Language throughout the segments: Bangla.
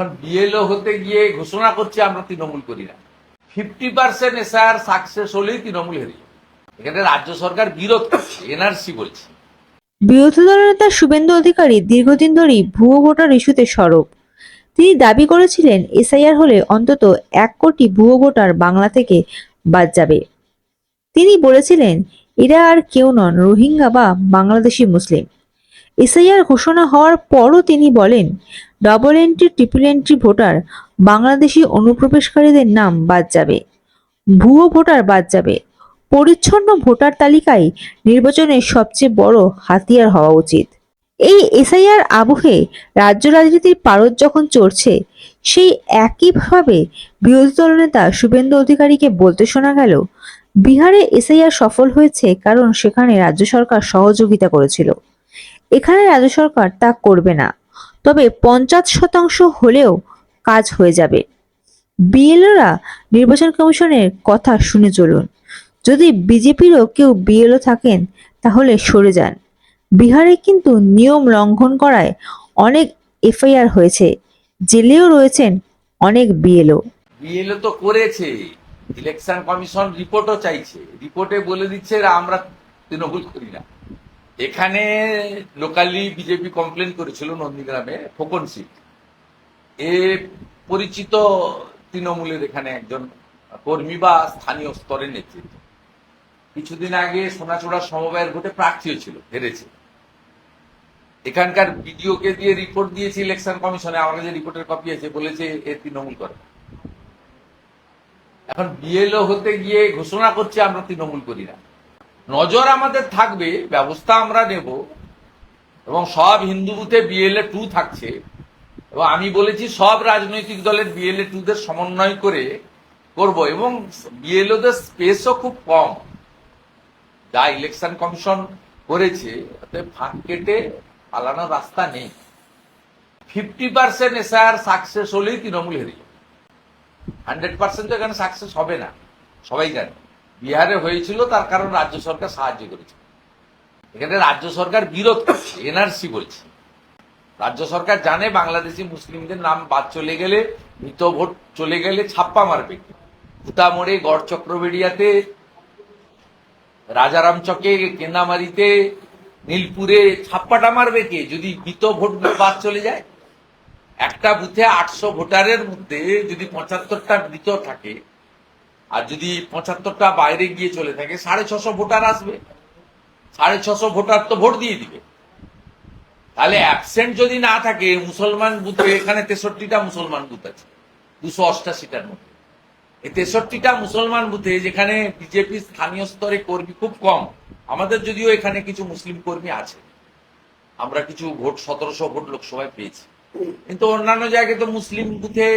এখন বিএলও হতে গিয়ে ঘোষণা করছে আমরা তৃণমূল করি না। ফিফটি পার্সেন্ট এসআর সাকসেস হলেই তৃণমূল হেরে এখানে রাজ্য সরকার বিরোধ করছে এনআরসি বলছে। বিরোধী দলনেতা শুভেন্দু অধিকারী দীর্ঘদিন ধরেই ভুয়ো ভোটার ইস্যুতে সরব। তিনি দাবি করেছিলেন এসআইআর হলে অন্তত এক কোটি ভুয়ো ভোটার বাংলা থেকে বাদ যাবে। তিনি বলেছিলেন, এরা আর কেউ নন, রোহিঙ্গা বা বাংলাদেশি মুসলিম। এসআইআর ঘোষণা হওয়ার পরও তিনি বলেন double entry triple entry voter Bangladeshi অনুপ্রবেশকারীদের নাম বাদ যাবে, ভুয়ো ভোটার বাদ যাবে। পরিচ্ছন্ন ভোটার তালিকায় নির্বাচনের সবচেয়ে বড় হাতিয়ার হওয়া উচিত। এই এসআইআর আবহে রাজ্য রাজনীতির পারদ যখন চড়ছে, সেই একইভাবে বিরোধী দলনেতা শুভেন্দু অধিকারীকে বলতে শোনা গেল, বিহারে এসআইআর সফল হয়েছে কারণ সেখানে রাজ্য সরকার সহযোগিতা করেছিল। এখানে রাজ্য সরকার তা করবে না। তবে পঞ্চাশ শতাংশ হলেও কাজ হয়ে যাবে। বিএলওরা নির্বাচন কমিশনের কথা শুনে চলুন। যদি বিজেপিরও কেউ বিএলও থাকেন, তাহলে সরে যান। বিহারে কিন্তু নিয়ম লঙ্ঘন করায় অনেক এফআইআর হয়েছে। জেলেও রয়েছেন অনেক বিএলও। বিএলও তো করেছে। ইলেকশন কমিশন রিপোর্টও চাইছে। রিপোর্টে বলে দিচ্ছে, আমরা তৃণমূল করি না। এখানে লোকালি বিজেপি কমপ্লেন করেছিল নন্দীগ্রামে, ফোকন সিট এ পরিচিত তৃণমূলের এখানে একজন কর্মী বা স্থানীয় স্তরের নেতৃত্ব। কিছুদিন আগে সোনাচূড়া সমবায়ের ভোটে প্রার্থীও ছিল হেরেছে। এখানকার বিডিওকে দিয়ে রিপোর্ট দিয়েছে ইলেকশন কমিশনে আমার কাছে রিপোর্টের কপি আছে, বলেছে এ তৃণমূল করে। এখন বিএলও হতে গিয়ে ঘোষণা করছে, আমরা তৃণমূল করি না। নজর আমাদের থাকবে, ব্যবস্থা আমরা নেব, এবং সব হিন্দু বুথে বিএলএ টু থাকছে। এবং আমি বলেছি সব রাজনৈতিক দলের বিএলএ টুদের সমন্বয় করে করব, এবং বিএলওদের স্পেসও খুব কম। যা ইলেকশন কমিশন করেছে ফাঁক কেটে পালানোর রাস্তা নেই। ফিফটি পার্সেন্ট এসআর সাকসেস হলেই তৃণমূল হেরে যাবে। হান্ড্রেড পার্সেন্ট তো এখানে সাকসেস হবে না, সবাই জানে। বিহারে হয়েছিল, তার কারণ রাজ্য সরকার সাহায্য করেছে। এখানে রাজ্য সরকার বিরোধ করছে, এনআরসি বলছে। রাজ্য সরকার জানে বাংলাদেশি মুসলিমদের নাম বাদ চলে গেলে, মৃত ভোট চলে গেলে ছাপ্পা মারবে। ভুতামোড়ে গড় চক্রবেড়িয়াতে, রাজারাম চকে কেন্দামারিতে নীলপুরে ছাপ্পাটা মারবে কে? যদি মৃত ভোট বাদ চলে যায়? একটা বুথে আটশো ভোটারের মধ্যে যদি পঁচাত্তরটা মৃত থাকে আর যদি পঁচাত্তরটা বাইরে গিয়ে চলে থাকে, সাড়ে ছশো ভোটার আসবে। সাড়ে ছশো ভোটার তো ভোট দিয়ে দিবে। তাহলে অ্যাবসেন্ট যদি না থাকে, মুসলমান বুথে এখানে তেষট্টিটা মুসলমান বুথ আছে, দুশো অষ্টাশিটার মধ্যে। এই তেষট্টিটা মুসলমান বুথে যেখানে বিজেপি স্থানীয় স্তরে কর্মী খুব কম, আমাদের যদিও এখানে কিছু মুসলিম কর্মী আছে। আমরা কিছু ভোট, সতেরোশো ভোট লোকসভায় পেয়েছি। কিন্তু অন্যান্য জায়গায় তো মুসলিম বুথে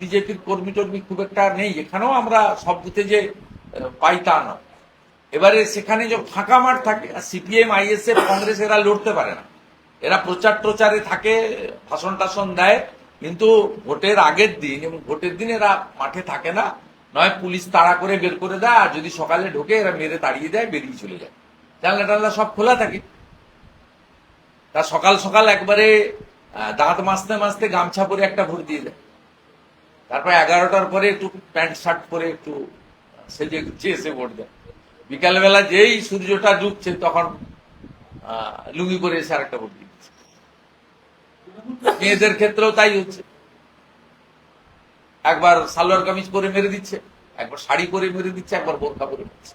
বিজেপির কর্মী টর্মী খুব একটা নেই। এখানেও আমরা সব বুথে যে পাই তা নয়। এবারে সেখানে যে ফাঁকা মাঠ থাকে সিপিএম, আইএসএফ, কংগ্রেস এরা লড়তে পারে না। এরা প্রচার প্রচারে থাকে, ভাষণ টাষণ দেয়, কিন্তু ভোটের আগের দিন এবং ভোটের দিন এরা মাঠে থাকে না। নয়, পুলিশ তাড়া করে বের করে দেয়, আর যদি সকালে ঢোকে, এরা মেরে তাড়িয়ে দেয়, বেরিয়ে চলে যায়। জানলা টানলা সব খোলা থাকে। তা সকাল সকাল একবারে দাঁত মাজতে মাজতে গামছা পরে একটা ভোট দিয়ে দেয় তারপর এগারোটার পরে একটু প্যান্ট শার্ট পরে একটু সেজে গুছিয়ে এসে ভোট দেয় বিকালবেলা যেই সূর্যটা ডুবছে তখন লুঙ্গি পরে এসে আরেকটা ভোট দিয়ে দিচ্ছে মেয়েদের ক্ষেত্রেও তাই হচ্ছে। একবার সালোয়ার কামিজ পরে মেরে দিচ্ছে, একবার শাড়ি পরে মেরে দিচ্ছে, একবার বোরখা পরে মেরেছে